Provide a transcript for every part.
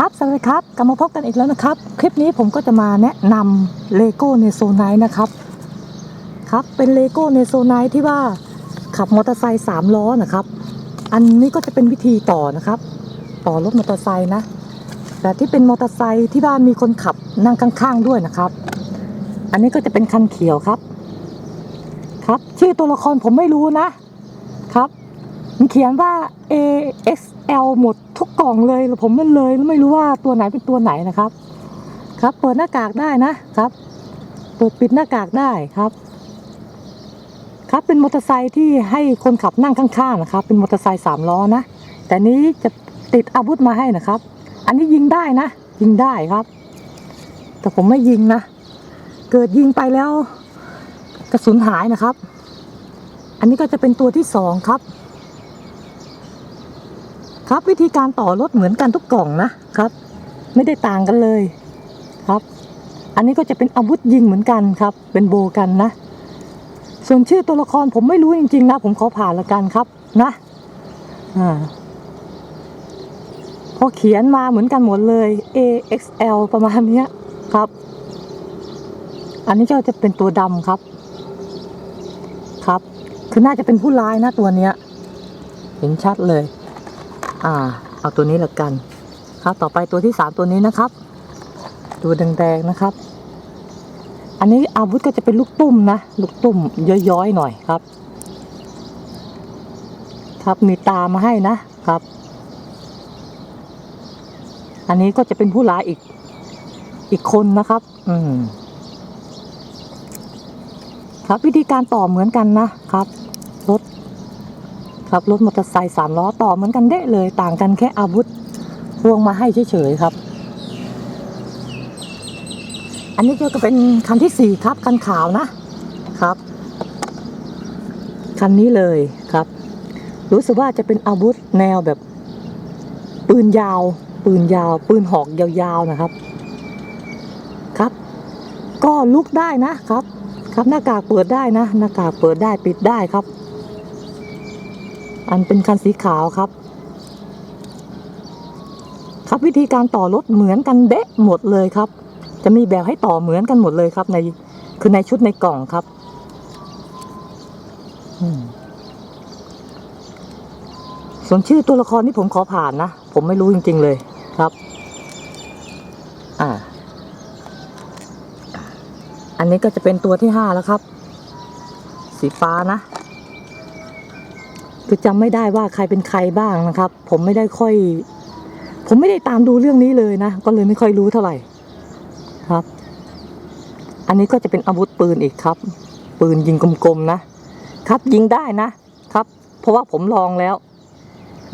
ครับสวัสดีครับกลับมาพบกันอีกแล้วนะครับ คลิปนี้ผมก็จะมาแนะนำเลโก้เนโซไนนะครับครับเป็นเลโก้เนโซไนที่ว่าขับมอเตอร์ไซค์สามล้อนะครับ อันนี้ก็จะเป็นวิธีต่อนะครับ ต่อรถมอเตอร์ไซค์นะ แต่ที่เป็นมอเตอร์ไซค์ที่ว่ามีคนขับนั่งข้างๆด้วยนะครับ อันนี้ก็จะเป็นคันเขียวครับ ครับชื่อตัวละครผมไม่รู้นะครับ มันเขียนว่า A X L หมดทุกกล่องเลยผมมันเลยไม่รู้ว่าตัวไหนเป็นตัวไหนนะครับ ครับเปิดหน้ากากได้นะครับ เปิดปิดหน้ากากได้ครับ ครับเป็นมอเตอร์ไซค์ที่ให้คนขับนั่งข้างๆนะครับ เป็นมอเตอร์ไซค์สามล้อนะ แต่นี้จะติดอาวุธมาให้นะครับ อันนี้ยิงได้นะ ยิงได้ครับ แต่ผมไม่ยิงนะ เกิดยิงไปแล้วกระสุนหายนะครับ อันนี้ก็จะเป็นตัวที่สองครับ ครับวิธีการต่อรถเหมือนกันทุกกล่องนะครับ ไม่ได้ต่างกันเลยครับ อันนี้ก็จะเป็นอาวุธยิงเหมือนกันครับ เป็นโบกันนะ ส่วนชื่อตัวละครผมไม่รู้จริง ๆ นะ ผมขอผ่านละกันครับนะอ่าพอเขียนมาเหมือนกันหมดเลย A X L ประมาณนี้ครับ อันนี้ก็จะเป็นตัวดำครับ ครับ คือน่าจะเป็นผู้ร้ายนะตัวเนี้ย เห็นชัดเลย อ่า เอาตัวนี้ละกัน ครับต่อไปตัวที่สามตัวนี้นะครับ ตัวแดงๆนะครับ อันนี้อาวุธก็จะเป็นลูกตุ้มนะ ลูกตุ้มย้อยๆหน่อยครับ ครับมีตามาให้นะครับ อันนี้ก็จะเป็นผู้ร้ายอีกอีกคนนะครับ อืมครับวิธีการต่อเหมือนกันนะครับ ครับ รถมอเตอร์ไซค์สามล้อต่อเหมือนกันเด้เลย ต่างกันแค่อาวุธพวงมาให้เฉยๆครับ อันนี้ก็เป็นคันที่สี่ครับ คันขาวนะครับ คันนี้เลยครับ รู้สึกว่าจะเป็นอาวุธแนวแบบ ปืนยาว ปืนยาว ปืนหอกยาวๆนะครับ ครับ ก็ลุกได้นะครับ ครับหน้ากากเปิดได้นะ หน้ากากเปิดได้ปิดได้ครับ อันเป็นคันสีขาวครับ ครับวิธีการต่อรถเหมือนกันเดะหมดเลยครับ จะมีแบบให้ต่อเหมือนกันหมดเลยครับ ในคือในชุดในกล่องครับอืมส่วนชื่อตัวละครที่ผมขอผ่านนะ ผมไม่รู้จริง ๆ เลยครับ อ่า อันนี้ก็จะเป็นตัวที่ห้าแล้วครับ สีฟ้านะ คือจำไม่ได้ว่าใครเป็นใครบ้างนะครับ ผมไม่ได้ค่อย ผมไม่ได้ตามดูเรื่องนี้เลยนะ ก็เลยไม่ค่อยรู้เท่าไหร่ครับ อันนี้ก็จะเป็นอาวุธปืนอีกครับ ปืนยิงกลมๆนะครับยิงได้นะครับ เพราะว่าผมลองแล้ว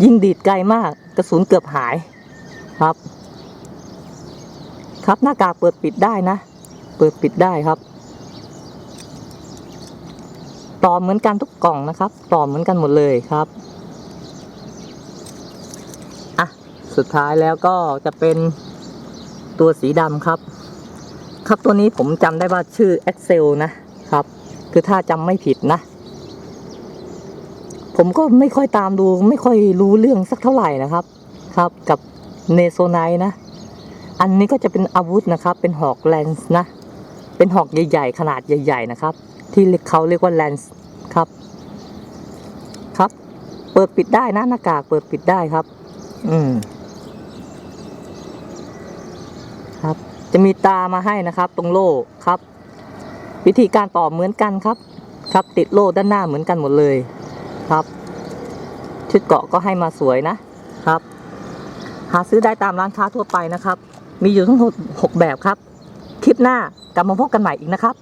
ยิงดีดไกลมาก กระสุนเกือบหายครับ ครับหน้ากากเปิดปิดได้นะ เปิดปิดได้ครับ ต่อเหมือนกันทุกกล่องนะครับ ต่อเหมือนกันหมดเลยครับอะสุดท้ายแล้วก็จะเป็นตัวสีดำครับ ครับตัวนี้ผมจำได้ว่าชื่อ Excel นะครับ คือถ้าจำไม่ผิดนะ ผมก็ไม่ค่อยตามดู ไม่ค่อยรู้เรื่องสักเท่าไหร่นะครับ ครับกับเนโซไนนะ อันนี้ก็จะเป็นอาวุธนะครับ เป็นหอกแลนส์นะ เป็นหอกใหญ่ ๆ ขนาดใหญ่ ๆ นะครับ ที่เขาเรียกว่าแลนส์ครับ ครับ เปิดปิดได้นะหน้ากากเปิดปิดได้ครับ อืม ครับ จะมีตามาให้นะครับ ตรงโล่ครับ วิธีการต่อเหมือนกันครับ ครับ ติดโล่ด้านหน้าเหมือนกันหมดเลยครับ ชุดเกาะก็ให้มาสวยนะครับ หาซื้อได้ตามร้านค้าทั่วไปนะครับ มีอยู่ทั้งหมดหกแบบครับ คลิปหน้ากลับมาพบกันใหม่อีกนะครับ